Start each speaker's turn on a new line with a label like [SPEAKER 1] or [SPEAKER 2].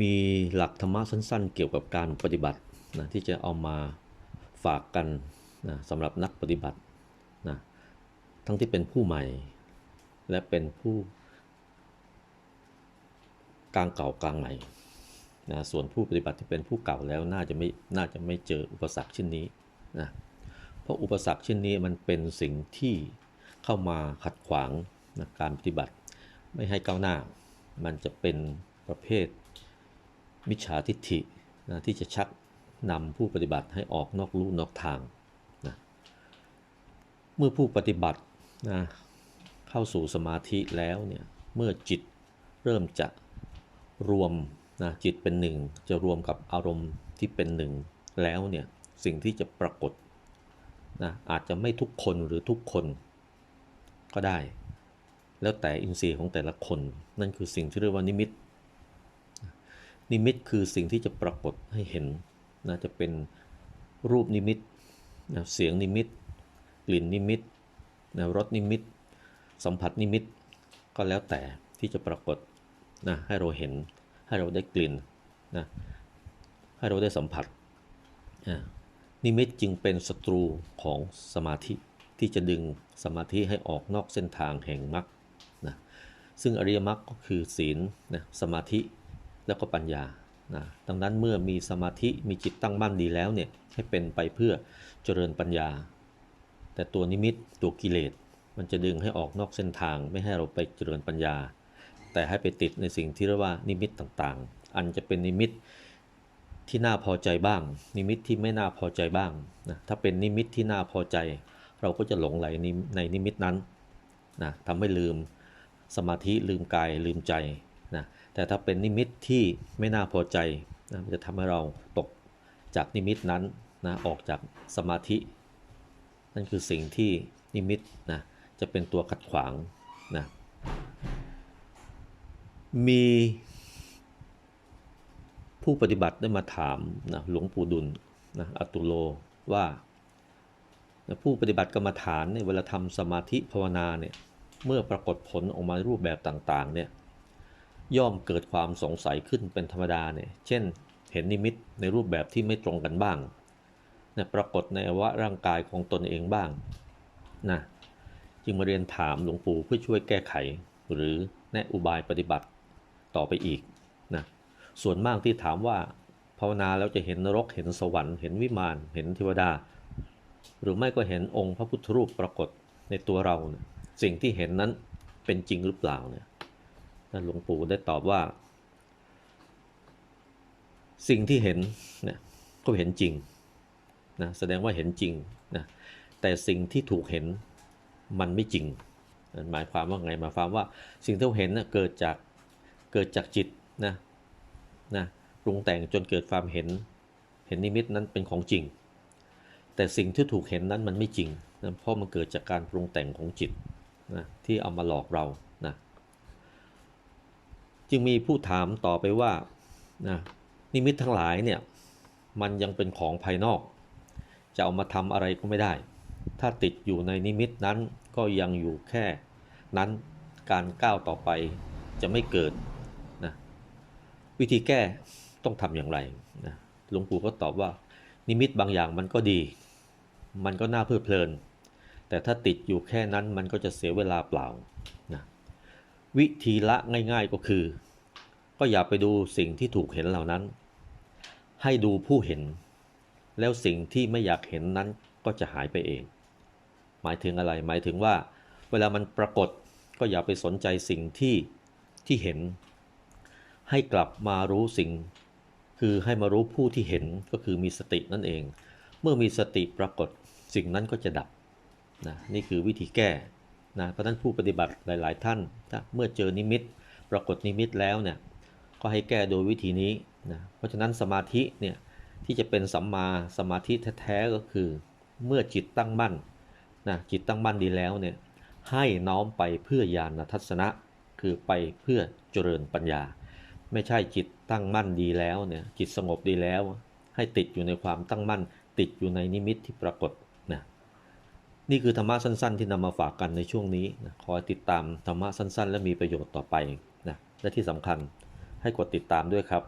[SPEAKER 1] มีหลักธรรมะสั้นๆ เกี่ยวกับการปฏิบัตินะที่จะเอามาฝากกันนะสำหรับนักปฏิบัตินะทั้งที่เป็นผู้ใหม่ และเป็นผู้กลางเก่ากลางใหม่นะส่วนผู้ปฏิบัติที่เป็นผู้เก่าแล้วน่าจะไม่น่าจะไม่เจออุปสรรคเช่นนี้นะเพราะอุปสรรคเช่นนี้มันเป็นสิ่งที่เข้ามาขัดขวางนะการปฏิบัติ ไม่ให้ก้าวหน้า มันจะเป็นประเภท มิจฉาทิฏฐินะที่จะชักนำผู้ปฏิบัติให้ออกนอกลู่นอกทางนะเมื่อผู้ปฏิบัตินะเข้าสู่สมาธิแล้วเนี่ยเมื่อจิตเริ่มจะรวมนะจิตเป็นหนึ่งจะรวมกับอารมณ์ที่เป็นหนึ่งแล้วเนี่ยสิ่งที่จะปรากฏนะอาจจะไม่ทุกคนหรือทุกคนก็ได้ แล้วแต่อินทรีย์ของแต่ละคน นั่นคือสิ่งที่เรียกว่านิมิต นิมิตคือสิ่งที่จะปรากฏให้เห็นนะจะเป็นรูปนิมิตนะเสียงนิมิต กลิ่นนิมิตนะรสนิมิต สัมผัสนิมิต ก็แล้วแต่ที่จะปรากฏนะให้เราเห็นให้เราได้กลิ่นนะให้เราได้สัมผัสอ่านิมิตจึงเป็นศัตรูของสมาธิที่จะดึงสมาธิให้ออกนอกเส้นทางแห่งมรรคนะซึ่งอริยมรรคก็คือศีลนะสมาธิ แล้วก็ปัญญานะดังนั้นเมื่อมีสมาธิมีจิตตั้งมั่นดีแล้วเนี่ยให้เป็นไปเพื่อเจริญปัญญา แต่ตัวนิมิตตัวกิเลสมันจะดึงให้ออกนอกเส้นทางไม่ให้เราไปเจริญปัญญา แต่ให้ไปติดในสิ่งที่เรียกว่านิมิตต่างๆ อันจะเป็นนิมิตที่น่าพอใจบ้าง นิมิตที่ไม่น่าพอใจบ้างนะถ้าเป็นนิมิตที่น่าพอใจ เราก็จะหลงไหลในนิมิตนั้นนะทำให้ลืมสมาธิลืมกายลืมใจ นะแต่ถ้าเป็นนิมิตที่ไม่น่าพอใจนะมันจะทำให้เราตกจากนิมิตนั้นนะออกจากสมาธิ นั่นคือสิ่งที่นิมิตนะจะเป็นตัวขัดขวางนะมีผู้ปฏิบัติได้มาถามนะหลวงปู่ดุลนะอตุโลว่านะผู้ปฏิบัติกรรมฐานเนี่ยเวลาทำสมาธิภาวนาเนี่ยเมื่อปรากฏผลออกมารูปแบบต่างๆเนี่ย ย่อมเกิดความสงสัยขึ้นเป็นธรรมดาเนี่ย เช่น เห็นนิมิตในรูปแบบที่ไม่ตรงกันบ้างนะปรากฏในอวะร่างกายของตนเองบ้างนะจึงมาเรียนถามหลวงปู่เพื่อช่วยแก้ไข หรือแนะอุบายปฏิบัติต่อไปอีกนะส่วนมากที่ถามว่าภาวนาแล้วจะเห็นนรกเห็นสวรรค์เห็นวิมานเห็นเทวดา หรือไม่ก็เห็นองค์พระพุทธรูปปรากฏในตัวเราเนี่ยสิ่งที่เห็นนั้นเป็นจริงหรือเปล่าเนี่ย หลวงปู่ได้ตอบว่า สิ่งที่เห็นเนี่ยก็เห็นจริงนะแสดงว่าเห็นจริงนะแต่สิ่งที่ถูกเห็นมันไม่จริงหมายความว่าไงหมายความว่าสิ่งที่เราเห็นนะเกิดจากเกิดจากจิตนะนะปรุงแต่งจนเกิดความเห็น เห็นนิมิตนั้นเป็นของจริง แต่สิ่งที่ถูกเห็นนั้นมันไม่จริงนะเพราะมันเกิดจากการปรุงแต่งของจิตนะที่เอามาหลอกเรา จึงมีผู้ถามต่อไปว่านะนิมิตทั้งหลายเนี่ยมันยังเป็นของภายนอก จะเอามาทำอะไรก็ไม่ได้ ถ้าติดอยู่ในนิมิตนั้นก็ยังอยู่แค่ นั้นการก้าวต่อไปจะไม่เกิดนะวิธีแก้ต้องทำอย่างไรนะหลวงปู่ก็ตอบว่า นิมิตบางอย่างมันก็ดี มันก็น่าเพลิดเพลิน แต่ถ้าติดอยู่แค่นั้นมันก็จะเสียเวลาเปล่านะ วิธีละง่ายๆก็คือ ก็อย่าไปดูสิ่งที่ถูกเห็นเหล่านั้น ให้ดูผู้เห็น แล้วสิ่งที่ไม่อยากเห็นนั้นก็จะหายไปเอง หมายถึงอะไรหมายถึงว่า เวลามันปรากฏก็อย่าไปสนใจสิ่งที่ที่เห็น ให้กลับมารู้สิ่ง คือให้มารู้ผู้ที่เห็นก็คือมีสตินั่นเอง เมื่อมีสติปรากฏสิ่งนั้นก็จะดับนะนี่คือวิธีแก้ นะเพราะนั้นผู้ปฏิบัติหลาย ๆ ท่านถ้าเมื่อเจอนิมิต ปรากฏนิมิตแล้วเนี่ยก็ให้แก้โดยวิธีนี้นะเพราะฉะนั้นสมาธิเนี่ยที่จะเป็นสัมมาสมาธิแท้ ๆ ก็คือ เมื่อจิตตั้งมั่นนะจิตตั้งมั่นดีแล้วเนี่ยให้น้อมไปเพื่อญาณทัศนะ คือไปเพื่อเจริญปัญญา ไม่ใช่จิตตั้งมั่นดีแล้วเนี่ยจิตสงบดีแล้ว ให้ติดอยู่ในความตั้งมั่น ติดอยู่ในนิมิตที่ปรากฏ นี่คือธรรมะสั้น ๆ ที่นำมาฝากกันในช่วงนี้นะขอติดตามธรรมะสั้น ๆ และมีประโยชน์ต่อไปนะและที่สำคัญให้กดติดตามด้วยครับ